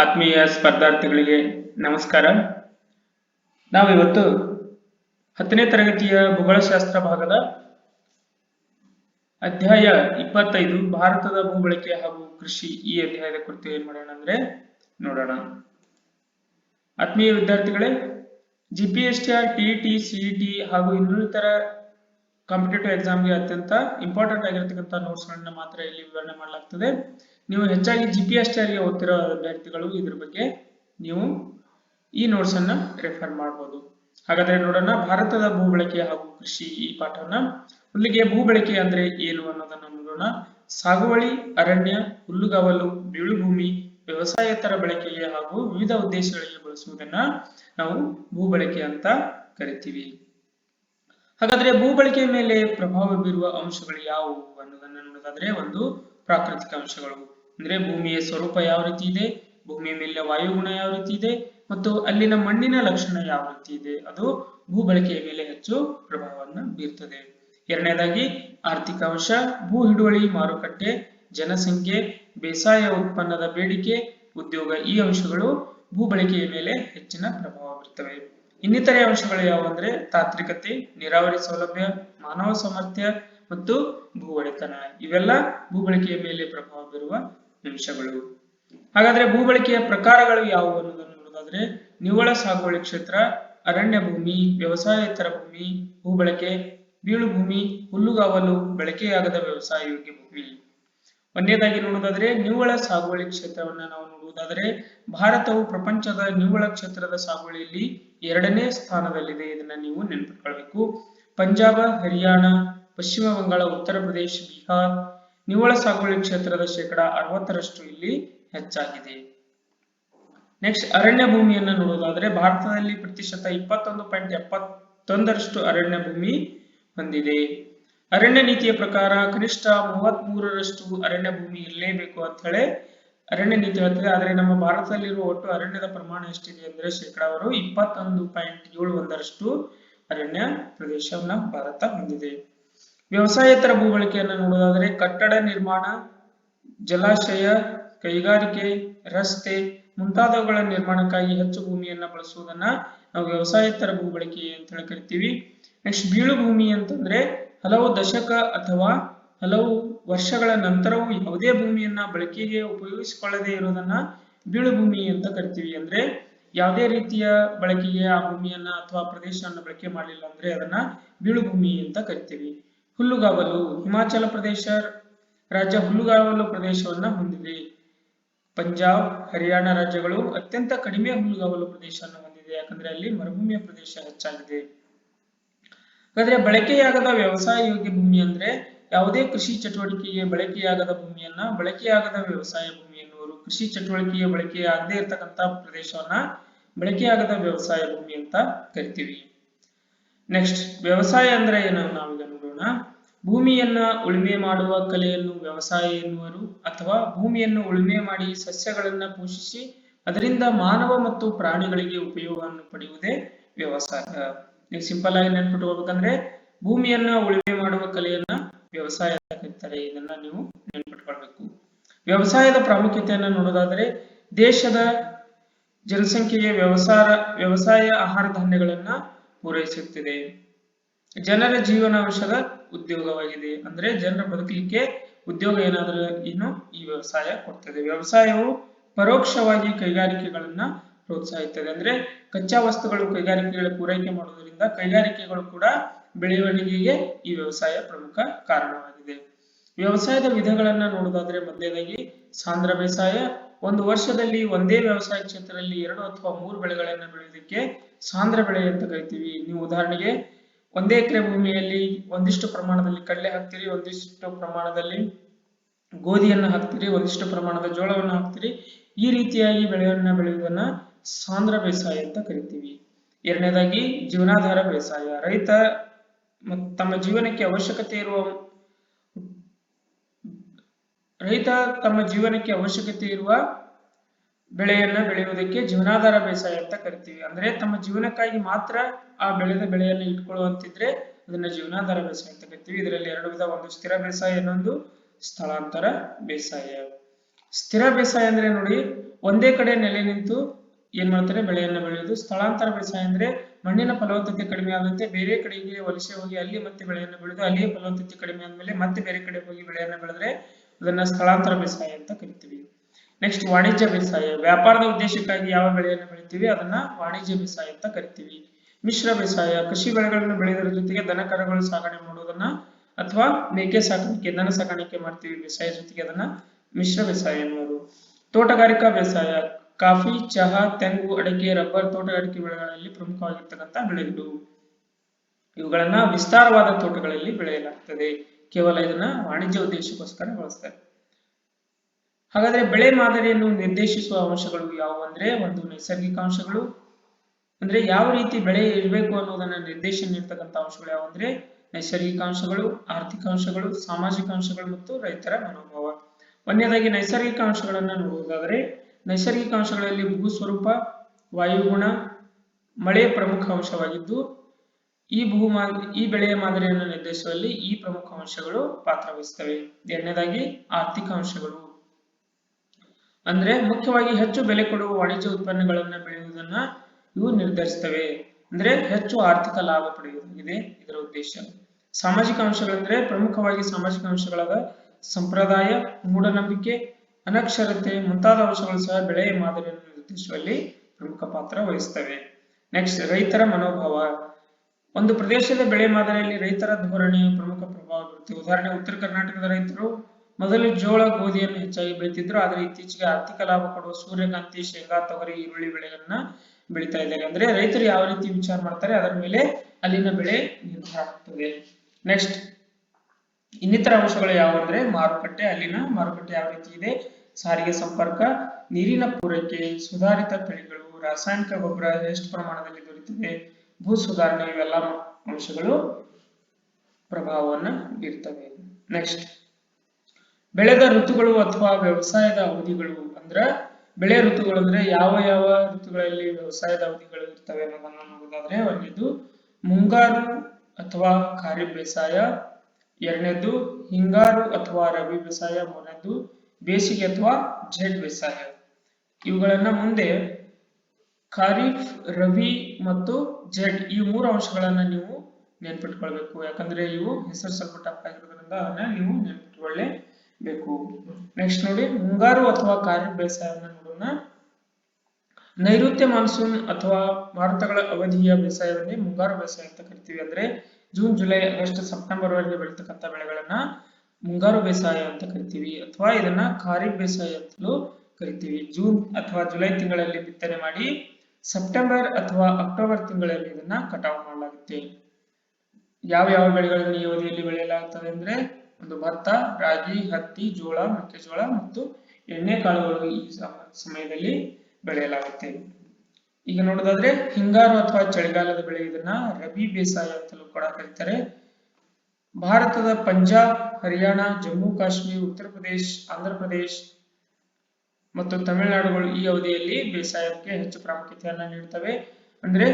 ಆತ್ಮೀಯ ಸ್ಪರ್ಧಾರ್ಥಿಗಳಿಗೆ ನಮಸ್ಕಾರ. ನಾವಿವತ್ತು ಹತ್ತನೇ ತರಗತಿಯ ಭೂಗೋಳಶಾಸ್ತ್ರ ಭಾಗದ ಅಧ್ಯಾಯ ಇಪ್ಪತ್ತೈದು, ಭಾರತದ ಭೂಬಳಕೆ ಹಾಗೂ ಕೃಷಿ ಈ ಅಧ್ಯಾಯದ ಕುರಿತು ಏನ್ ಮಾಡೋಣ ಅಂದ್ರೆ ನೋಡೋಣ. ಆತ್ಮೀಯ ವಿದ್ಯಾರ್ಥಿಗಳೇ G P S T R T T CET ಹಾಗೂ ಇನ್ನಿತರ ಕಾಂಪಿಟೇಟಿವ್ ಎಕ್ಸಾಮ್ಗೆ ಅತ್ಯಂತ ಇಂಪಾರ್ಟೆಂಟ್ ಆಗಿರತಕ್ಕಂಥ ನೋಟ್ಸ್ ಗಳನ್ನ ಮಾತ್ರ ಇಲ್ಲಿ ವಿವರಣೆ ಮಾಡಲಾಗ್ತದೆ. ನೀವು ಹೆಚ್ಚಾಗಿ ಜಿ ಪಿ ಎಸ್ ಟಿಆರ್ಗೆ ಓದ್ತಿರೋ ಅಭ್ಯರ್ಥಿಗಳು ಇದ್ರ ಬಗ್ಗೆ ನೀವು ಈ ನೋಟ್ಸ್ ಅನ್ನ ರೆಫರ್ ಮಾಡಬಹುದು ಹಾಗಾದ್ರೆ ನೋಡೋಣ ಭಾರತದ ಭೂ ಬಳಕೆ ಹಾಗೂ ಕೃಷಿ ಈ ಪಾಠವನ್ನ. ಭೂ ಬಳಕೆ ಅಂದ್ರೆ ಏನು ಅನ್ನೋದನ್ನ ನೋಡೋಣ. ಸಾಗುವಳಿ, ಅರಣ್ಯ, ಹುಲ್ಲುಗಾವಲು, ಬೀಳುಭೂಮಿ, ವ್ಯವಸಾಯೇತರ ಬಳಕೆಗೆ ಹಾಗೂ ವಿವಿಧ ಉದ್ದೇಶಗಳಿಗೆ ಬಳಸುವುದನ್ನ ನಾವು ಭೂ ಬಳಕೆ ಅಂತ ಕರಿತೀವಿ. ಹಾಗಾದ್ರೆ ಭೂಬಳಕೆಯ ಮೇಲೆ ಪ್ರಭಾವ ಬೀರುವ ಅಂಶಗಳು ಯಾವುವು ಅನ್ನೋದನ್ನ ನೋಡೋದಾದ್ರೆ ಒಂದು ಪ್ರಾಕೃತಿಕ ಅಂಶಗಳು. ಅಂದ್ರೆ ಭೂಮಿಯ ಸ್ವರೂಪ ಯಾವ ರೀತಿ ಇದೆ? ಭೂಮಿಯ ಮೇಲೆ ವಾಯುಗುಣ ಯಾವ ರೀತಿ ಇದೆ? ಮತ್ತು ಅಲ್ಲಿನ ಮಣ್ಣಿನ ಲಕ್ಷಣ ಯಾವ ರೀತಿ ಇದೆ? ಅದು ಭೂಬಳಕೆಯ ಮೇಲೆ ಹೆಚ್ಚು ಪ್ರಭಾವವನ್ನು ಬೀರ್ತದೆ. ಎರಡನೇದಾಗಿ, ಆರ್ಥಿಕ ಅಂಶ, ಭೂ ಹಿಡುವಳಿ, ಮಾರುಕಟ್ಟೆ, ಜನಸಂಖ್ಯೆ, ಬೇಸಾಯ ಉತ್ಪನ್ನದ ಬೇಡಿಕೆ, ಉದ್ಯೋಗ ಈ ಅಂಶಗಳು ಭೂ ಬಳಕೆಯ ಮೇಲೆ ಹೆಚ್ಚಿನ ಪ್ರಭಾವ ಬೀರ್ತವೆ. ಇನ್ನಿತರೆ ಅಂಶಗಳು ಯಾವುವಂದ್ರೆ ತಾತ್ವಿಕತೆ ನೀರಾವರಿ ಸೌಲಭ್ಯ, ಮಾನವ ಸಾಮರ್ಥ್ಯ ಮತ್ತು ಭೂ ಒಡೆತನ ಇವೆಲ್ಲ ಭೂಬಳಕೆಯ ಮೇಲೆ ಪ್ರಭಾವ ಬೀರುವ ಅಂಶಗಳು. ಹಾಗಾದ್ರೆ ಭೂ ಬಳಕೆಯ ಪ್ರಕಾರಗಳು ಯಾವುವು ಅನ್ನೋದನ್ನು ನೋಡೋದಾದ್ರೆ ನಿವ್ವಳ ಸಾಗುವಳಿ ಕ್ಷೇತ್ರ, ಅರಣ್ಯ ಭೂಮಿ, ವ್ಯವಸಾಯೇತರ ಭೂಮಿ, ಭೂಬಳಕೆ ಬೀಳು ಭೂಮಿ ಹುಲ್ಲುಗಾವಲು, ಬಳಕೆಯಾಗದ ವ್ಯವಸಾಯ ಯೋಗ್ಯ ಭೂಮಿ. ಒಂದನೇದಾಗಿ ನೋಡೋದಾದ್ರೆ ನಿವ್ವಳ ಸಾಗುವಳಿ ಕ್ಷೇತ್ರವನ್ನ ನಾವು ನೋಡುವುದಾದರೆ ಭಾರತವು ಪ್ರಪಂಚದ ನಿವ್ವಳ ಕ್ಷೇತ್ರದ ಸಾಗುವಳಿಯಲ್ಲಿ ಎರಡನೇ ಸ್ಥಾನದಲ್ಲಿದೆ ಇದನ್ನ ನೀವು ನೆನಪಿಟ್ಕೊಳ್ಬೇಕು. ಪಂಜಾಬ, ಹರಿಯಾಣ, ಪಶ್ಚಿಮ ಬಂಗಾಳ, ಉತ್ತರ ಪ್ರದೇಶ, ಬಿಹಾರ್ ನಿವ್ವಳ ಸಾಗುವಳಿ ಕ್ಷೇತ್ರದ ಶೇಕಡ ಅರವತ್ತರಷ್ಟು ಇಲ್ಲಿ ಹೆಚ್ಚಾಗಿದೆ. ನೆಕ್ಸ್ಟ್ ಅರಣ್ಯ ಭೂಮಿಯನ್ನ ನೋಡೋದಾದ್ರೆ ಭಾರತದಲ್ಲಿ ಪ್ರತಿಶತ ಇಪ್ಪತ್ತೊಂದು ಪಾಯಿಂಟ್ ಎಪ್ಪತ್ತೊಂದರಷ್ಟು ಅರಣ್ಯ ಭೂಮಿ ಹೊಂದಿದೆ. ಅರಣ್ಯ ನೀತಿಯ ಪ್ರಕಾರ ಕನಿಷ್ಠ ಮೂವತ್ತ್ ಮೂರರಷ್ಟು ಅರಣ್ಯ ಭೂಮಿ ಇರಲೇಬೇಕು ಅಂತ ಹೇಳಿ ಅರಣ್ಯ ನೀತಿ ಹೇಳ್ತದೆ ಆದರೆ ನಮ್ಮ ಭಾರತದಲ್ಲಿರುವ ಒಟ್ಟು ಅರಣ್ಯದ ಪ್ರಮಾಣ ಎಷ್ಟಿದೆ ಅಂದ್ರೆ ಶೇಕಡಾವರು ಇಪ್ಪತ್ತೊಂದು ಪಾಯಿಂಟ್ ಏಳು ಒಂದರಷ್ಟು ಅರಣ್ಯ ಪ್ರದೇಶವನ್ನ ಭಾರತ ಹೊಂದಿದೆ. ವ್ಯವಸಾಯೇತರ ಭೂ ಬಳಕೆಯನ್ನು ನೋಡೋದಾದ್ರೆ ಕಟ್ಟಡ ನಿರ್ಮಾಣ, ಜಲಾಶಯ, ಕೈಗಾರಿಕೆ, ರಸ್ತೆ ಮುಂತಾದವುಗಳ ನಿರ್ಮಾಣಕ್ಕಾಗಿ ಹೆಚ್ಚು ಭೂಮಿಯನ್ನ ಬಳಸುವುದನ್ನ ನಾವು ವ್ಯವಸಾಯೇತರ ಭೂಬಳಕೆ ಅಂತ ಹೇಳಿ ಕರಿತೀವಿ. ನೆಕ್ಸ್ಟ್ ಬೀಳು ಭೂಮಿ ಅಂತಂದ್ರೆ ಹಲವು ದಶಕ ಅಥವಾ ಹಲವು ವರ್ಷಗಳ ನಂತರವೂ ಯಾವುದೇ ಭೂಮಿಯನ್ನ ಬಳಕೆಗೆ ಉಪಯೋಗಿಸಿಕೊಳ್ಳದೆ ಇರೋದನ್ನ ಬೀಳುಭೂಮಿ ಅಂತ ಕರಿತೀವಿ. ಅಂದ್ರೆ ಯಾವುದೇ ರೀತಿಯ ಬಳಕೆಗೆ ಆ ಭೂಮಿಯನ್ನ ಅಥವಾ ಪ್ರದೇಶವನ್ನ ಬಳಕೆ ಮಾಡಲಿಲ್ಲ ಅಂದ್ರೆ ಅದನ್ನ ಬೀಳುಭೂಮಿ ಅಂತ ಕರಿತೀವಿ. ಹುಲ್ಲುಗಾವಲು, ಹಿಮಾಚಲ ಪ್ರದೇಶ, ರಾಜ್ಯ ಹುಲ್ಲುಗಾವಲು ಪ್ರದೇಶವನ್ನ ಹೊಂದಿದೆ. ಪಂಜಾಬ್, ಹರಿಯಾಣ ರಾಜ್ಯಗಳು ಅತ್ಯಂತ ಕಡಿಮೆ ಹುಲ್ಲುಗಾವಲು ಪ್ರದೇಶವನ್ನು ಹೊಂದಿದೆ. ಯಾಕಂದ್ರೆ ಅಲ್ಲಿ ಮರುಭೂಮಿಯ ಪ್ರದೇಶ ಹೆಚ್ಚಾಗಿದೆ. ಹಾಗಾದ್ರೆ ಬಳಕೆಯಾಗದ ವ್ಯವಸಾಯ ಯೋಗ್ಯ ಭೂಮಿ ಅಂದ್ರೆ ಯಾವುದೇ ಕೃಷಿ ಚಟುವಟಿಕೆಗೆ ಬಳಕೆಯಾಗದ ಭೂಮಿಯನ್ನ ಬಳಕೆಯಾಗದ ವ್ಯವಸಾಯ ಭೂಮಿ ಎನ್ನುವರು. ಕೃಷಿ ಚಟುವಟಿಕೆಗೆ ಬಳಕೆಯಾಗದೇ ಇರತಕ್ಕಂತ ಪ್ರದೇಶವನ್ನ ಬಳಕೆಯಾಗದ ವ್ಯವಸಾಯ ಭೂಮಿ ಅಂತ ಕರಿತೀವಿ. ನೆಕ್ಸ್ಟ್ ವ್ಯವಸಾಯ ಅಂದ್ರೆ ಏನು ನಾವೀಗ ನೋಡೋಣ. ಭೂಮಿಯನ್ನ ಉಳುಮೆ ಮಾಡುವ ಕಲೆಯನ್ನು ವ್ಯವಸಾಯ ಎನ್ನುವರು ಅಥವಾ ಭೂಮಿಯನ್ನು ಉಳುಮೆ ಮಾಡಿ ಸಸ್ಯಗಳನ್ನ ಪೋಷಿಸಿ ಅದರಿಂದ ಮಾನವ ಮತ್ತು ಪ್ರಾಣಿಗಳಿಗೆ ಉಪಯೋಗವನ್ನು ಪಡೆಯುವುದೇ ವ್ಯವಸಾಯ. ನೀವು ಸಿಂಪಲ್ ಆಗಿ ನೆನ್ಪಿಟ್ಕೋಬೇಕಂದ್ರೆ ಭೂಮಿಯನ್ನ ಉಳುಮೆ ಮಾಡುವ ಕಲೆಯನ್ನ ವ್ಯವಸಾಯ ಕರೀತಾರೆ ಇದನ್ನ ನೀವು ನೆನ್ಪಿಟ್ಕೊಳ್ಬೇಕು. ವ್ಯವಸಾಯದ ಪ್ರಾಮುಖ್ಯತೆಯನ್ನ ನೋಡೋದಾದ್ರೆ ದೇಶದ ಜನಸಂಖ್ಯೆಯ ವ್ಯವಸಾಯ ವ್ಯವಸಾಯ ಆಹಾರ ಧಾನ್ಯಗಳನ್ನ ಪೂರೈಸುತ್ತಿದೆ. ಜನರ ಜೀವನಾಂಶದ ಉದ್ಯೋಗವಾಗಿದೆ. ಅಂದ್ರೆ ಜನರ ಬದುಕಲಿಕ್ಕೆ ಉದ್ಯೋಗ ಏನಾದರೂ ಏನು ಈ ವ್ಯವಸಾಯ ಕೊಡ್ತದೆ. ವ್ಯವಸಾಯವು ಪರೋಕ್ಷವಾಗಿ ಕೈಗಾರಿಕೆಗಳನ್ನ ಪ್ರೋತ್ಸಾಹಿಸುತ್ತದೆ ಅಂದ್ರೆ ಕಚ್ಚಾ ವಸ್ತುಗಳು ಕೈಗಾರಿಕೆಗಳ ಪೂರೈಕೆ ಕೈಗಾರಿಕೆಗಳು ಕೂಡ ಬೆಳವಣಿಗೆಗೆ ಈ ವ್ಯವಸಾಯ ಪ್ರಮುಖ ಕಾರಣವಾಗಿದೆ. ವ್ಯವಸಾಯದ ವಿಧಗಳನ್ನ ನೋಡೋದಾದ್ರೆ ಮೊದಲನೇದಾಗಿ ಸಾಂದ್ರ ಬೇಸಾಯ, ಒಂದು ವರ್ಷದಲ್ಲಿ ಒಂದೇ ವ್ಯವಸಾಯ ಕ್ಷೇತ್ರದಲ್ಲಿ ಎರಡು ಅಥವಾ ಮೂರು ಬೆಳೆಗಳನ್ನ ಬೆಳೆಯೋದಕ್ಕೆ ಸಾಂದ್ರ ಬೆಳೆ ಅಂತ ಕರಿತೀವಿ. ನೀವು ಉದಾಹರಣೆಗೆ ಒಂದೇ ಎಕರೆ ಭೂಮಿಯಲ್ಲಿ ಒಂದಿಷ್ಟು ಪ್ರಮಾಣದಲ್ಲಿ ಕಡಲೆ ಹಾಕ್ತೀರಿ, ಒಂದಿಷ್ಟು ಪ್ರಮಾಣದಲ್ಲಿ ಗೋಧಿಯನ್ನು ಹಾಕ್ತೀರಿ, ಒಂದಿಷ್ಟು ಪ್ರಮಾಣದ ಜೋಳವನ್ನು ಹಾಕ್ತೀರಿ. ಈ ರೀತಿಯಾಗಿ ಬೆಳೆಯನ್ನ ಬೆಳೆಯುವುದನ್ನ ಸಾಂದ್ರ ಬೇಸಾಯ ಅಂತ ಕರಿತೀವಿ. ಎರಡನೇದಾಗಿ ಜೀವನಾಧಾರ ಬೇಸಾಯ. ರೈತ ತಮ್ಮ ಜೀವನಕ್ಕೆ ಅವಶ್ಯಕತೆ ಇರುವ ರೈತ ತಮ್ಮ ಜೀವನಕ್ಕೆ ಅವಶ್ಯಕತೆ ಇರುವ ಬೆಳೆಯನ್ನ ಬೆಳೆಯುವುದಕ್ಕೆ ಜೀವನಾಧಾರ ಬೇಸಾಯ ಅಂತ ಕರಿತೀವಿ. ಅಂದ್ರೆ ತಮ್ಮ ಜೀವನಕ್ಕಾಗಿ ಮಾತ್ರ ಆ ಬೆಳೆದ ಬೆಳೆಯನ್ನು ಇಟ್ಕೊಳ್ಳುವಂತಿದ್ರೆ ಅದನ್ನ ಜೀವನಾಧಾರ ಬೇಸಾಯ ಅಂತ ಕರಿತೀವಿ. ಇದರಲ್ಲಿ ಎರಡು ವಿಧ, ಒಂದು ಸ್ಥಿರ ಬೇಸಾಯ, ಇನ್ನೊಂದು ಸ್ಥಳಾಂತರ ಬೇಸಾಯ. ಸ್ಥಿರ ಬೇಸಾಯ ಅಂದ್ರೆ ನೋಡಿ, ಒಂದೇ ಕಡೆ ನೆಲೆ ನಿಂತು ಏನ್ ಮಾಡ್ತಾರೆ? ಬೆಳೆಯನ್ನ ಬೆಳೆಯೋದು. ಸ್ಥಳಾಂತರ ಬೇಸಾಯ ಅಂದ್ರೆ ಮಣ್ಣಿನ ಫಲವತ್ತತೆ ಕಡಿಮೆ ಆದಂತೆ ಬೇರೆ ಕಡೆಗೆ ವಲಸೆ ಹೋಗಿ ಅಲ್ಲಿ ಮತ್ತೆ ಬೆಳೆಯನ್ನು ಬೆಳೆದು ಅಲ್ಲಿಯೇ ಫಲವತ್ತತೆ ಕಡಿಮೆ ಆದ್ಮೇಲೆ ಮತ್ತೆ ಬೇರೆ ಕಡೆ ಹೋಗಿ ಬೆಳೆಯನ್ನ ಬೆಳೆದ್ರೆ ಅದನ್ನ ಸ್ಥಳಾಂತರ ಬೇಸಾಯ ಅಂತ ಕರಿತೀವಿ. ನೆಕ್ಸ್ಟ್ ವಾಣಿಜ್ಯ ಬೇಸಾಯ. ವ್ಯಾಪಾರದ ಉದ್ದೇಶಕ್ಕಾಗಿ ಯಾವ ಬೆಳೆಯನ್ನು ಬೆಳಿತೀವಿ? ಅದನ್ನ ವಾಣಿಜ್ಯ ಬೇಸಾಯ ಅಂತ ಕರಿತೀವಿ. ಮಿಶ್ರ ಬೇಸಾಯ. ಕೃಷಿ ಬೆಳೆಗಳನ್ನು ಬೆಳೆಯೋದ್ರ ಜೊತೆಗೆ ದನ ಕರುಗಳು ಸಾಗಣೆ ಮಾಡುವುದನ್ನ ಅಥವಾ ಮೇಕೆ ಸಾಕಾಣಿಕೆ, ದನ ಸಾಕಾಣಿಕೆ ಮಾಡ್ತೀವಿ ಬೇಸಾಯ ಜೊತೆಗೆ ಅದನ್ನ ಮಿಶ್ರ ಬೇಸಾಯ ಎನ್ನುವುದು. ತೋಟಗಾರಿಕಾ ಬೇಸಾಯ. ಕಾಫಿ, ಚಹಾ, ತೆಂಗು, ಅಡಿಕೆ, ರಬ್ಬರ್ ತೋಟಗಾರಿಕೆ ಬೆಳೆಗಳಲ್ಲಿ ಪ್ರಮುಖವಾಗಿರ್ತಕ್ಕಂಥ ಬೆಳೆಗಳು ಇವುಗಳನ್ನ ವಿಸ್ತಾರವಾದ ತೋಟಗಳಲ್ಲಿ ಬೆಳೆಯಲಾಗ್ತದೆ. ಕೇವಲ ಇದನ್ನ ವಾಣಿಜ್ಯ ಉದ್ದೇಶಕ್ಕೋಸ್ಕರ ಬಳಸ್ತಾರೆ. ಹಾಗಾದ್ರೆ ಬೆಳೆ ಮಾದರಿಯನ್ನು ನಿರ್ದೇಶಿಸುವ ಅಂಶಗಳು ಯಾವುವು ಅಂದ್ರೆ ಒಂದು ನೈಸರ್ಗಿಕ ಅಂಶಗಳು. ಅಂದ್ರೆ ಯಾವ ರೀತಿ ಬೆಳೆ ಇರಬೇಕು ಅನ್ನೋದನ್ನ ನಿರ್ದೇಶನ ನೀಡ್ತಕ್ಕಂಥ ಅಂಶಗಳು ಯಾವ ಅಂದ್ರೆ ನೈಸರ್ಗಿಕ ಅಂಶಗಳು, ಆರ್ಥಿಕ ಅಂಶಗಳು, ಸಾಮಾಜಿಕ ಅಂಶಗಳು ಮತ್ತು ರೈತರ ಮನೋಭಾವ. ಒಂದನೇದಾಗಿ ನೈಸರ್ಗಿಕ ಅಂಶಗಳನ್ನ ನೋಡುವುದಾದರೆ ನೈಸರ್ಗಿಕ ಅಂಶಗಳಲ್ಲಿ ಭೂ ಸ್ವರೂಪ, ವಾಯುಗುಣ, ಮಳೆ ಪ್ರಮುಖ ಅಂಶವಾಗಿದ್ದು, ಈ ಭೂ ಈ ಬೆಳೆಯ ಮಾದರಿಯನ್ನು ನಿರ್ಧರಿಸುವಲ್ಲಿ ಈ ಪ್ರಮುಖ ಅಂಶಗಳು ಪಾತ್ರವಹಿಸುತ್ತವೆ ಎರಡನೇದಾಗಿ ಆರ್ಥಿಕ ಅಂಶಗಳು. ಅಂದ್ರೆ ಮುಖ್ಯವಾಗಿ ಹೆಚ್ಚು ಬೆಲೆ ಕೊಡುವ ವಾಣಿಜ್ಯ ಉತ್ಪನ್ನಗಳನ್ನು ಬೆಳೆಯುವುದನ್ನ ಇವು ನಿರ್ಧರಿಸುತ್ತವೆ. ಅಂದ್ರೆ ಹೆಚ್ಚು ಆರ್ಥಿಕ ಲಾಭ ಪಡೆಯುವುದಾಗಿದೆ ಇದರ ಉದ್ದೇಶ. ಸಾಮಾಜಿಕ ಅಂಶಗಳಂದ್ರೆ ಪ್ರಮುಖವಾಗಿ ಸಾಮಾಜಿಕ ಅಂಶಗಳಾದ ಸಂಪ್ರದಾಯ, ಮೂಢನಂಬಿಕೆ ಅನಕ್ಷರತೆ ಮುಂತಾದ ಅಂಶಗಳು ಸಹ ಬೆಳೆಯ ಮಾದರಿಯನ್ನು ನಿರ್ದೇಶಿಸುವಲ್ಲಿ ಪ್ರಮುಖ ಪಾತ್ರ ವಹಿಸ್ತವೆ. ನೆಕ್ಸ್ಟ್ ರೈತರ ಮನೋಭಾವ. ಒಂದು ಪ್ರದೇಶದ ಬೆಳೆ ಮಾದರಿಯಲ್ಲಿ ರೈತರ ಧೋರಣೆ ಪ್ರಮುಖ ಪ್ರಭಾವ ಬೀರುತ್ತೆ ಉದಾಹರಣೆ, ಉತ್ತರ ಕರ್ನಾಟಕದ ರೈತರು ಮೊದಲು ಜೋಳ ಗೋಧಿಯನ್ನು ಹೆಚ್ಚಾಗಿ ಬೆಳೀತಿದ್ರು ಆದರೆ ಇತ್ತೀಚೆಗೆ ಆರ್ಥಿಕ ಲಾಭ ಕೊಡುವ ಸೂರ್ಯಕಾಂತಿ, ಶೇಂಗಾ, ತೊಗರಿ, ಈರುಳ್ಳಿ ಬೆಳೆಗಳನ್ನ ಬೆಳೀತಾ ಇದ್ದಾರೆ. ಅಂದ್ರೆ ರೈತರು ಯಾವ ರೀತಿ ವಿಚಾರ ಮಾಡ್ತಾರೆ, ಅದರ ಮೇಲೆ ಅಲ್ಲಿನ ಬೆಳೆ ನಿರ್ಧಾರ ಆಗ್ತದೆ. ನೆಕ್ಸ್ಟ್ ಇನ್ನಿತರ ಅಂಶಗಳು ಯಾವ ಅಂದ್ರೆ ಮಾರುಕಟ್ಟೆ, ಅಲ್ಲಿನ ಮಾರುಕಟ್ಟೆ ಯಾವ ರೀತಿ ಇದೆ? ಸಾರಿಗೆ ಸಂಪರ್ಕ, ನೀರಿನ ಪೂರೈಕೆ, ಸುಧಾರಿತ ತಳಿಗಳು, ರಾಸಾಯನಿಕ ಗೊಬ್ಬರ ಎಷ್ಟು ಪ್ರಮಾಣದಲ್ಲಿ ದೊರೆತಿದೆ ಭೂ ಸುಧಾರಣೆ ಇವೆಲ್ಲ ಅಂಶಗಳು ಪ್ರಭಾವವನ್ನ ಬೀರ್ತವೆ. ನೆಕ್ಸ್ಟ್ ಬೆಳೆದ ಋತುಗಳು ಅಥವಾ ವ್ಯವಸಾಯದ ಅವಧಿಗಳು ಅಂದ್ರ ಬೆಳೆ ಋತುಗಳು ಅಂದ್ರೆ ಯಾವ ಯಾವ ಋತುಗಳಲ್ಲಿ ವ್ಯವಸಾಯದ ಅವಧಿಗಳು ಇರ್ತವೆ ಅನ್ನೋದನ್ನ ನೋಡೋದಾದ್ರೆ ಒಂದಿದ್ದು ಮುಂಗಾರು ಅಥವಾ ಖಾರಿಫ್ ಬೇಸಾಯ ಎರಡನೇದು ಹಿಂಗಾರು ಅಥವಾ ರವಿ ಬೇಸಾಯ, ಮೂರನೇದು ಬೇಸಿಗೆ ಅಥವಾ ಝೆಡ್ ಬೇಸಾಯ. ಇವುಗಳನ್ನ ಮುಂದೆ ಖಾರಿಫ್, ರವಿ ಮತ್ತು ಜೆಡ್ ಈ ಮೂರು ಅಂಶಗಳನ್ನ ನೀವು ನೆನ್ಪಿಟ್ಕೊಳ್ಬೇಕು. ಯಾಕಂದ್ರೆ ಇವು ಹೆಸರು ಸ್ವಲ್ಪ ಟಫ್ ಆಗಿರೋದ್ರಿಂದ ಅದನ್ನ ನೀವು ನೆನ್ಪಿಟ್ಕೊಳ್ಳೇಬೇಕು. ನೆಕ್ಸ್ಟ್ ನೋಡಿ, ಮುಂಗಾರು ಅಥವಾ ಖಾರಿಫ್ ಬೇಸಾಯವನ್ನ ನೋಡೋಣ. ನೈಋತ್ಯ ಮಾನ್ಸೂನ್ ಅಥವಾ ಮಾರುತಗಳ ಅವಧಿಯ ಬೇಸಾಯವನ್ನೇ ಮುಂಗಾರು ಬೇಸಾಯ ಅಂತ ಕರಿತೀವಿ. ಅಂದ್ರೆ ಜೂನ್, ಜುಲೈ ಆಗಸ್ಟ್ ಸೆಪ್ಟೆಂಬರ್ ವರೆಗೆ ಬೆಳೀತಕ್ಕಂಥ ಬೆಳೆಗಳನ್ನ ಮುಂಗಾರು ಬೇಸಾಯ ಅಂತ ಕರಿತೀವಿ ಅಥವಾ ಇದನ್ನ ಖಾರಿಫ್ ಬೇಸಾಯ ಅಂತಲೂ ಕರಿತೀವಿ. ಜೂನ್ ಅಥವಾ ಜುಲೈ ತಿಂಗಳಲ್ಲಿ ಬಿತ್ತನೆ ಮಾಡಿ ಸೆಪ್ಟೆಂಬರ್ ಅಥವಾ ಅಕ್ಟೋಬರ್ ತಿಂಗಳಲ್ಲಿ ಇದನ್ನ ಕಟಾವು ಮಾಡಲಾಗುತ್ತೆ. ಯಾವ ಯಾವ ಬೆಳೆಗಳನ್ನು ಈ ಅವಧಿಯಲ್ಲಿ ಬೆಳೆಯಲಾಗುತ್ತದೆ ಅಂದ್ರೆ ಒಂದು ಭತ್ತ, ರಾಗಿ, ಹತ್ತಿ, ಜೋಳ, ಮೆಕ್ಕೆಜೋಳ ಮತ್ತು ಎಣ್ಣೆ ಕಾಳುಗಳು ಈ ಸಮ- ಸಮಯದಲ್ಲಿ ಬೆಳೆಯಲಾಗುತ್ತೆ. ಈಗ ನೋಡೋದಾದ್ರೆ ಹಿಂಗಾರು ಅಥವಾ ಚಳಿಗಾಲದ ಬೆಳೆ ಇದನ್ನ ರಬಿ ಬೇಸಾಯ ಅಂತಲೂ ಕೂಡ ಕರೀತಾರೆ. ಭಾರತದ ಪಂಜಾಬ್, ಹರಿಯಾಣ, ಜಮ್ಮು, ಕಾಶ್ಮೀರ, ಉತ್ತರ ಪ್ರದೇಶ್, ಆಂಧ್ರ ಪ್ರದೇಶ್ ಮತ್ತು ತಮಿಳುನಾಡುಗಳು ಈ ಅವಧಿಯಲ್ಲಿ ಬೇಸಾಯಕ್ಕೆ ಹೆಚ್ಚು ಪ್ರಾಮುಖ್ಯತೆಯನ್ನ ನೀಡುತ್ತವೆ ಅಂದ್ರೆ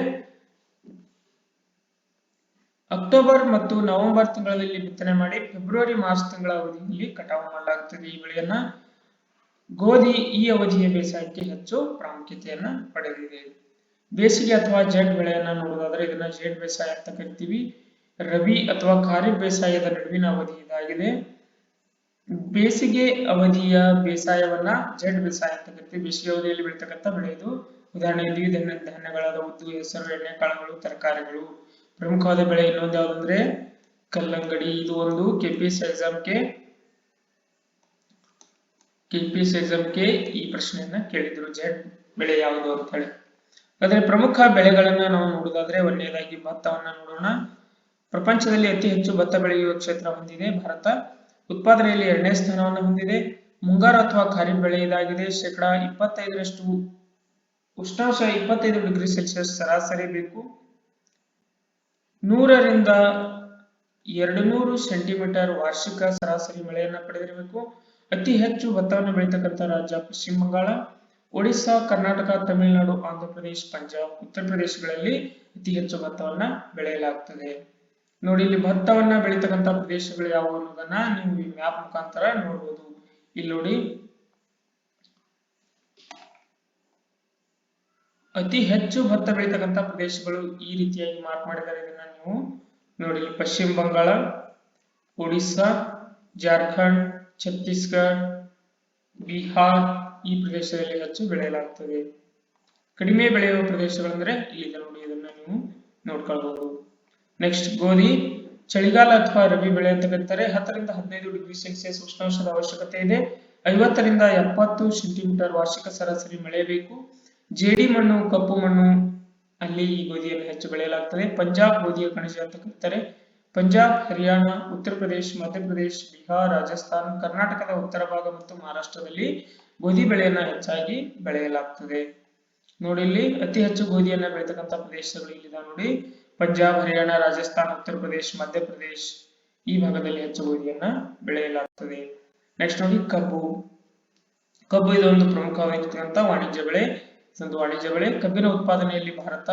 ಅಕ್ಟೋಬರ್ ಮತ್ತು ನವೆಂಬರ್ ತಿಂಗಳಲ್ಲಿ ಬಿತ್ತನೆ ಮಾಡಿ ಫೆಬ್ರವರಿ, ಮಾರ್ಚ್ ತಿಂಗಳ ಅವಧಿಯಲ್ಲಿ ಕಟಾವು ಮಾಡಲಾಗುತ್ತದೆ ಈ ಬೆಳೆಯನ್ನ. ಗೋಧಿ ಈ ಅವಧಿಯ ಬೇಸಾಯಕ್ಕೆ ಹೆಚ್ಚು ಪ್ರಾಮುಖ್ಯತೆಯನ್ನ ಪಡೆದಿದೆ. ಬೇಸಿಗೆ ಅಥವಾ ಜೆಡ್ ಬೆಳೆಯನ್ನ ನೋಡೋದಾದ್ರೆ ಇದನ್ನ ಜೆಡ್ ಬೇಸಾಯ ಅಂತ ಕರಿತೀವಿ. ರವಿ ಅಥವಾ ಖಾರಿಫ್ ಬೇಸಾಯದ ನಡುವಿನ ಅವಧಿ ಇದಾಗಿದೆ. ಬೇಸಿಗೆ ಅವಧಿಯ ಬೇಸಾಯವನ್ನ ಜೆಡ್ ಬೇಸಾಯ ಅಂತ ಕರಿತೀವಿ. ಬೇಸಿಗೆ ಅವಧಿಯಲ್ಲಿ ಬೆಳೀತಕ್ಕಂಥ ಬೆಳೆ ಇದು. ಉದಾಹರಣೆಯಲ್ಲಿ ಧನ್ಯ ಧಾನ್ಯಗಳಾದ ಉದ್ದು, ಹೆಸರು, ಎಣ್ಣೆ, ಕಾಳುಗಳು, ತರಕಾರಿಗಳು. ಪ್ರಮುಖವಾದ ಬೆಳೆ ಇನ್ನೊಂದು ಯಾವ್ದಂದ್ರೆ ಕಲ್ಲಂಗಡಿ. ಇದು ಒಂದು ಕೆಪಿಎಸ್ ಎಕ್ಸಾಮ್ಗೆ ಎಕ್ಸಾಮ್ಗೆ ಈ ಪ್ರಶ್ನೆಯನ್ನ ಕೇಳಿದ್ರು. ಜೆಡ್ ಬೆಳೆ ಯಾವುದು ಅಂತ ಹೇಳಿ. ಆದರೆ ಪ್ರಮುಖ ಬೆಳೆಗಳನ್ನ ನಾವು ನೋಡೋದಾದ್ರೆ ಒಂದನೇದಾಗಿ ಭತ್ತವನ್ನ ನೋಡೋಣ. ಪ್ರಪಂಚದಲ್ಲಿ ಅತಿ ಹೆಚ್ಚು ಭತ್ತ ಬೆಳೆಯುವ ಕ್ಷೇತ್ರ ಹೊಂದಿದೆ ಭಾರತ. ಉತ್ಪಾದನೆಯಲ್ಲಿ ಎರಡನೇ ಸ್ಥಾನವನ್ನು ಹೊಂದಿದೆ. ಮುಂಗಾರು ಅಥವಾ ಖಾರಿಫ್ ಬೆಳೆ ಇದಾಗಿದೆ ಶೇಕಡಾ ಇಪ್ಪತ್ತೈದರಷ್ಟು ಉಷ್ಣಾಂಶ ಇಪ್ಪತ್ತೈದು ಡಿಗ್ರಿ ಸೆಲ್ಸಿಯಸ್ ಸರಾಸರಿ ಬೇಕು. ನೂರರಿಂದ ಎರಡು ನೂರು ಸೆಂಟಿಮೀಟರ್ ವಾರ್ಷಿಕ ಸರಾಸರಿ ಮಳೆಯನ್ನ ಪಡೆದಿರಬೇಕು. ಅತಿ ಹೆಚ್ಚು ಭತ್ತವನ್ನು ಬೆಳೀತಕ್ಕಂಥ ರಾಜ್ಯ ಪಶ್ಚಿಮ ಬಂಗಾಳ, ಒಡಿಸ್ಸಾ, ಕರ್ನಾಟಕ, ತಮಿಳುನಾಡು, ಆಂಧ್ರಪ್ರದೇಶ, ಪಂಜಾಬ್, ಉತ್ತರ ಪ್ರದೇಶಗಳಲ್ಲಿ ಅತಿ ಹೆಚ್ಚು ಭತ್ತವನ್ನ ಬೆಳೆಯಲಾಗ್ತದೆ. ನೋಡಿ, ಇಲ್ಲಿ ಭತ್ತವನ್ನ ಬೆಳೀತಕ್ಕಂಥ ಪ್ರದೇಶಗಳು ಯಾವುವು ಅನ್ನೋದನ್ನ ನೀವು ಈ ಮ್ಯಾಪ್ ಮುಖಾಂತರ ನೋಡಬಹುದು ಇಲ್ಲಿ ನೋಡಿ. ಅತಿ ಹೆಚ್ಚು ಭತ್ತ ಬೆಳೀತಕ್ಕಂಥ ಪ್ರದೇಶಗಳು ಈ ರೀತಿಯಾಗಿ ಮಾರ್ಕ್ ಮಾಡಿದ್ದಾರೆ ಇದನ್ನ ನೀವು ನೋಡಿ. ಪಶ್ಚಿಮ ಬಂಗಾಳ, ಒಡಿಸ್ಸಾ, ಜಾರ್ಖಂಡ್ ಛತ್ತೀಸ್ಗಢ, ಬಿಹಾರ್ ಈ ಪ್ರದೇಶದಲ್ಲಿ ಹೆಚ್ಚು ಬೆಳೆಯಲಾಗ್ತದೆ. ಕಡಿಮೆ ಬೆಳೆಯುವ ಪ್ರದೇಶಗಳಂದ್ರೆ ಇಲ್ಲಿ ನೋಡಿ, ಇದನ್ನ ನೀವು ನೋಡ್ಕೊಳ್ಬಹುದು ನೆಕ್ಸ್ಟ್ ಗೋಧಿ, ಚಳಿಗಾಲ ಅಥವಾ ರಬಿ ಬೆಳೆ ಅಂತ ಕರೀತಾರೆ. ಹತ್ತರಿಂದ ಹದಿನೈದು ಡಿಗ್ರಿ ಸೆಲ್ಸಿಯಸ್ ಉಷ್ಣಾಂಶದ ಅವಶ್ಯಕತೆ ಇದೆ. ಐವತ್ತರಿಂದ ಎಪ್ಪತ್ತು ಸೆಂಟಿಮೀಟರ್ ವಾರ್ಷಿಕ ಸರಾಸರಿ ಮಳೆ ಬೇಕು. ಜೇಡಿ ಮಣ್ಣು, ಕಪ್ಪು ಮಣ್ಣು ಅಲ್ಲಿ ಈ ಗೋಧಿಯನ್ನು ಹೆಚ್ಚು ಬೆಳೆಯಲಾಗ್ತದೆ. ಪಂಜಾಬ್ ಗೋಧಿಯ ಕಣಜ ಅಂತ ಕರೀತಾರೆ. ಪಂಜಾಬ್, ಹರಿಯಾಣ, ಉತ್ತರ ಪ್ರದೇಶ ಮಧ್ಯಪ್ರದೇಶ ಬಿಹಾರ್, ರಾಜಸ್ಥಾನ್, ಕರ್ನಾಟಕದ ಉತ್ತರ ಭಾಗ ಮತ್ತು ಮಹಾರಾಷ್ಟ್ರದಲ್ಲಿ ಗೋಧಿ ಬೆಳೆಯನ್ನ ಹೆಚ್ಚಾಗಿ ಬೆಳೆಯಲಾಗ್ತದೆ. ನೋಡಿ ಇಲ್ಲಿ ಅತಿ ಹೆಚ್ಚು ಗೋಧಿಯನ್ನ ಬೆಳೀತಕ್ಕಂಥ ಪ್ರದೇಶಗಳು ಇಲ್ಲಿದೆ ನೋಡಿ. ಪಂಜಾಬ್, ಹರಿಯಾಣ, ರಾಜಸ್ಥಾನ್, ಉತ್ತರ ಪ್ರದೇಶ ಮಧ್ಯಪ್ರದೇಶ ಈ ಭಾಗದಲ್ಲಿ ಹೆಚ್ಚು ಗೋಧಿಯನ್ನ ಬೆಳೆಯಲಾಗ್ತದೆ. ನೆಕ್ಸ್ಟ್ ನೋಡಿ ಕಬ್ಬು. ಕಬ್ಬು ಇದೊಂದು ಪ್ರಮುಖವಾಗಿರ್ತಕ್ಕಂಥ ವಾಣಿಜ್ಯ ಬೆಳೆ. ಒಂದು ವಾಣಿಜ್ಯ ಬೆಳೆ. ಕಬ್ಬಿನ ಉತ್ಪಾದನೆಯಲ್ಲಿ ಭಾರತ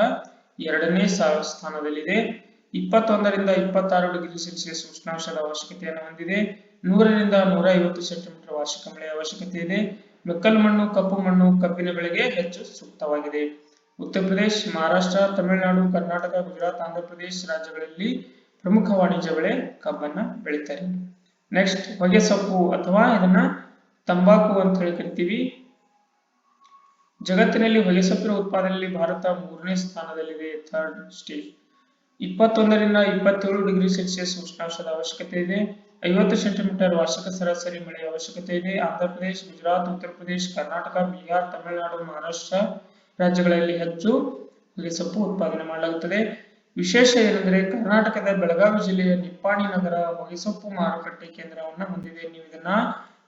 ಎರಡನೇ ಸ್ಥಾನದಲ್ಲಿದೆ ಇಪ್ಪತ್ತೊಂದರಿಂದ ಇಪ್ಪತ್ತಾರು ಡಿಗ್ರಿ ಸೆಲ್ಸಿಯಸ್ ಉಷ್ಣಾಂಶದ ಅವಶ್ಯಕತೆಯನ್ನು ಹೊಂದಿದೆ. ನೂರರಿಂದ ನೂರ ಐವತ್ತು ಸೆಂಟಿಮೀಟರ್ ವಾರ್ಷಿಕ ಮಳೆಯ ಅವಶ್ಯಕತೆ ಇದೆ. ಮೆಕ್ಕಲು ಮಣ್ಣು, ಕಪ್ಪು ಮಣ್ಣು, ಕಬ್ಬಿನ ಬೆಳೆಗೆ ಹೆಚ್ಚು ಸೂಕ್ತವಾಗಿದೆ. ಉತ್ತರ ಪ್ರದೇಶ, ಮಹಾರಾಷ್ಟ್ರ, ತಮಿಳುನಾಡು, ಕರ್ನಾಟಕ, ಗುಜರಾತ್ ಆಂಧ್ರಪ್ರದೇಶ ರಾಜ್ಯಗಳಲ್ಲಿ ಪ್ರಮುಖ ವಾಣಿಜ್ಯ ಬೆಳೆ ಕಬ್ಬನ್ನ ಬೆಳೀತಾರೆ. ನೆಕ್ಸ್ಟ್ ಹೊಗೆ ಸೊಪ್ಪು ಅಥವಾ ಇದನ್ನ ತಂಬಾಕು ಅಂತ ಹೇಳಿ ಕರಿತೀವಿ. ಜಗತ್ತಿನಲ್ಲಿ ಹೊಗೆಸೊಪ್ಪಿನ ಉತ್ಪಾದನೆಯಲ್ಲಿ ಭಾರತ ಮೂರನೇ ಸ್ಥಾನದಲ್ಲಿದೆ. ಥರ್ಡ್ ಸ್ಟೇಜ್ ಇಪ್ಪತ್ತೊಂದರಿಂದ ಇಪ್ಪತ್ತೇಳು ಡಿಗ್ರಿ ಸೆಲ್ಸಿಯಸ್ ಉಷ್ಣಾಂಶದ ಅವಶ್ಯಕತೆ ಇದೆ. ಐವತ್ತು ಸೆಂಟಿಮೀಟರ್ ವಾರ್ಷಿಕ ಸರಾಸರಿ ಮಳೆ ಅವಶ್ಯಕತೆ ಇದೆ. ಆಂಧ್ರಪ್ರದೇಶ ಗುಜರಾತ್, ಉತ್ತರ ಪ್ರದೇಶ, ಕರ್ನಾಟಕ, ಬಿಹಾರ್, ತಮಿಳುನಾಡು, ಮಹಾರಾಷ್ಟ್ರ ರಾಜ್ಯಗಳಲ್ಲಿ ಹೆಚ್ಚು ಹೊಗೆಸೊಪ್ಪು ಉತ್ಪಾದನೆ ಮಾಡಲಾಗುತ್ತದೆ. ವಿಶೇಷ ಏನೆಂದರೆ ಕರ್ನಾಟಕದ ಬೆಳಗಾವಿ ಜಿಲ್ಲೆಯ ನಿಪ್ಪಾಣಿ ನಗರ ಹೊಗೆಸೊಪ್ಪು ಮಾರುಕಟ್ಟೆ ಕೇಂದ್ರವನ್ನ ಹೊಂದಿದೆ. ನೀವು ಇದನ್ನ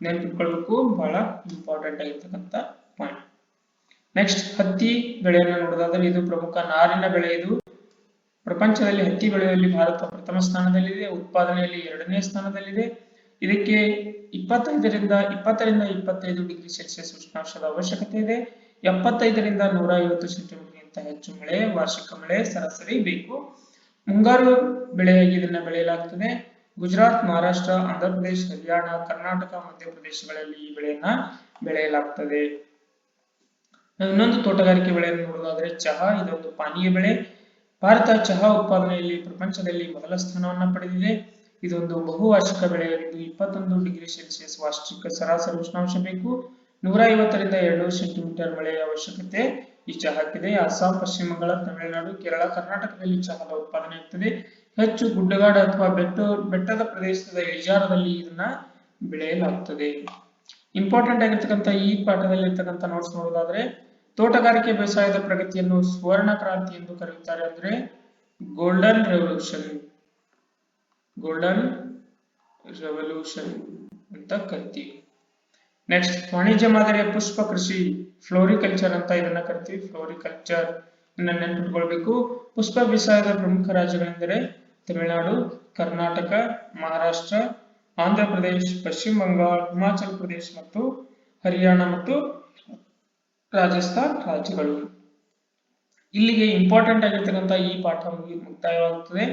ನೆನಪಿಟ್ಕೊಳ್ಬೇಕು. ಬಹಳ ಇಂಪಾರ್ಟೆಂಟ್ ಆಗಿರ್ತಕ್ಕಂಥ ಪಾಯಿಂಟ್ ನೆಕ್ಸ್ಟ್ ಹತ್ತಿ ಬೆಳೆಯನ್ನು ನೋಡೋದಾದ್ರೆ ಇದು ಪ್ರಮುಖ ನಾರಿನ ಬೆಳೆ ಇದು. ಪ್ರಪಂಚದಲ್ಲಿ ಹತ್ತಿ ಬೆಳೆಯಲ್ಲಿ ಭಾರತ ಪ್ರಥಮ ಸ್ಥಾನದಲ್ಲಿದೆ, ಉತ್ಪಾದನೆಯಲ್ಲಿ ಎರಡನೇ ಸ್ಥಾನದಲ್ಲಿದೆ. ಇದಕ್ಕೆ ಇಪ್ಪತ್ತೈದರಿಂದ ಇಪ್ಪತ್ತರಿಂದ ಇಪ್ಪತ್ತೈದು ಡಿಗ್ರಿ ಸೆಲ್ಸಿಯಸ್ ಉಷ್ಣಾಂಶದ ಅವಶ್ಯಕತೆ ಇದೆ. ಎಪ್ಪತ್ತೈದರಿಂದ ನೂರ ಐವತ್ತು ಸೆಂಟಿಮೀಟರ್ಗಿಂತ ಹೆಚ್ಚು ಮಳೆ, ವಾರ್ಷಿಕ ಮಳೆ ಸರಾಸರಿ ಬೇಕು. ಮುಂಗಾರು ಬೆಳೆಯಾಗಿ ಇದನ್ನ ಬೆಳೆಯಲಾಗುತ್ತದೆ ಗುಜರಾತ್, ಮಹಾರಾಷ್ಟ್ರ, ಆಂಧ್ರಪ್ರದೇಶ, ಹರಿಯಾಣ, ಕರ್ನಾಟಕ, ಮಧ್ಯಪ್ರದೇಶಗಳಲ್ಲಿ ಈ ಬೆಳೆಯನ್ನ ಬೆಳೆಯಲಾಗುತ್ತದೆ ಇನ್ನೊಂದು ತೋಟಗಾರಿಕೆ ಬೆಳೆಯನ್ನು ನೋಡೋದಾದ್ರೆ ಚಹಾ, ಇದೊಂದು ಪಾನೀಯ ಬೆಳೆ. ಭಾರತ ಚಹಾ ಉತ್ಪಾದನೆಯಲ್ಲಿ ಪ್ರಪಂಚದಲ್ಲಿ ಮೊದಲ ಸ್ಥಾನವನ್ನ ಪಡೆದಿದೆ. ಇದೊಂದು ಬಹುವಾರ್ಷಿಕ ಬೆಳೆಯಾಗಿದ್ದು ಇಪ್ಪತ್ತೊಂದು ಡಿಗ್ರಿ ಸೆಲ್ಸಿಯಸ್ ವಾರ್ಷಿಕ ಸರಾಸರಿ ಉಷ್ಣಾಂಶ ಬೇಕು. ನೂರ ಐವತ್ತರಿಂದ ಎರಡು ಸೆಂಟಿಮೀಟರ್ ಮಳೆಯ ಅವಶ್ಯಕತೆ ಈ ಚಹಾಕ್ಕಿದೆ. ಅಸ್ಸಾಂ, ಪಶ್ಚಿಮ ಬಂಗಾಳ, ತಮಿಳುನಾಡು, ಕೇರಳ, ಕರ್ನಾಟಕದಲ್ಲಿ ಚಹಾದ ಉತ್ಪಾದನೆ ಹೆಚ್ಚು ಗುಡ್ಡಗಾಡು ಅಥವಾ ಬೆಟ್ಟ, ಬೆಟ್ಟದ ಪ್ರದೇಶದ ಇಳಿಜಾರದಲ್ಲಿ ಇದನ್ನ ಬೆಳೆಯಲಾಗುತ್ತದೆ ಇಂಪಾರ್ಟೆಂಟ್ ಆಗಿರ್ತಕ್ಕಂಥ ಈ ಪಾಠದಲ್ಲಿ ಇರ್ತಕ್ಕಂಥ ನೋಟ್ಸ್ ನೋಡೋದಾದ್ರೆ ತೋಟಗಾರಿಕೆ ಬೇಸಾಯದ ಪ್ರಗತಿಯನ್ನು ಸುವರ್ಣ ಕ್ರಾಂತಿ ಎಂದು ಕರೆಯುತ್ತಾರೆ ಅಂದ್ರೆ ಗೋಲ್ಡನ್ ರೆವಲ್ಯೂಷನ್ ಗೋಲ್ಡನ್ ರೆವಲ್ಯೂಷನ್ ಅಂತ ಕರಿತೀವಿ ನೆಕ್ಸ್ಟ್ ವಾಣಿಜ್ಯ ಮಾದರಿಯ ಪುಷ್ಪ ಕೃಷಿ ಫ್ಲೋರಿಕಲ್ಚರ್ ಅಂತ ಇದನ್ನ ಕರಿತೀವಿ. ಫ್ಲೋರಿಕಲ್ಚರ್ ನೆನ್ಪಿಟ್ಕೊಳ್ಬೇಕು. ಪುಷ್ಪ ಬೇಸಾಯದ ಪ್ರಮುಖ ರಾಜ್ಯಗಳೆಂದರೆ ತಮಿಳುನಾಡು, ಕರ್ನಾಟಕ, ಮಹಾರಾಷ್ಟ್ರ, ಆಂಧ್ರ ಪ್ರದೇಶ್, ಪಶ್ಚಿಮ ಬಂಗಾಳ, ಹಿಮಾಚಲ ಪ್ರದೇಶ್ ಮತ್ತು ಹರಿಯಾಣ ಮತ್ತು ರಾಜಸ್ಥಾನ್ ರಾಜ್ಯಗಳು. ಇಲ್ಲಿಗೆ ಇಂಪಾರ್ಟೆಂಟ್ ಆಗಿರ್ತಕ್ಕಂಥ ಈ ಪಾಠ ಮುಕ್ತಾಯವಾಗುತ್ತದೆ.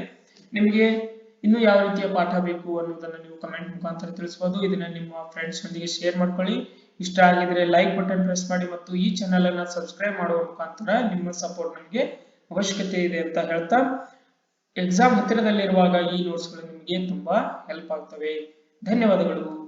ನಿಮಗೆ ಇನ್ನು ಯಾವ ರೀತಿಯ ಪಾಠ ಬೇಕು ಅನ್ನೋದನ್ನ ನೀವು ಕಮೆಂಟ್ ಮುಖಾಂತರ ತಿಳಿಸಬಹುದು ಇದನ್ನ ನಿಮ್ಮ ಫ್ರೆಂಡ್ಸ್ ನೊಂದಿಗೆ ಶೇರ್ ಮಾಡ್ಕೊಳ್ಳಿ. ಇಷ್ಟ ಆಗಿದ್ರೆ ಲೈಕ್ ಬಟನ್ ಪ್ರೆಸ್ ಮಾಡಿ ಮತ್ತು ಈ ಚಾನೆಲ್ ಅನ್ನ ಸಬ್ಸ್ಕ್ರೈಬ್ ಮಾಡುವ ಮುಖಾಂತರ ನಿಮ್ಮ ಸಪೋರ್ಟ್ ನಮಗೆ ಅವಶ್ಯಕತೆ ಇದೆ ಅಂತ ಹೇಳ್ತಾ ಎಕ್ಸಾಮ್ ಹತ್ತಿರದಲ್ಲಿರುವಾಗ ಈ ನೋಟ್ಸ್ಗಳು ನಿಮಗೆ ತುಂಬಾ ಹೆಲ್ಪ್ ಆಗ್ತವೆ. ಧನ್ಯವಾದಗಳು.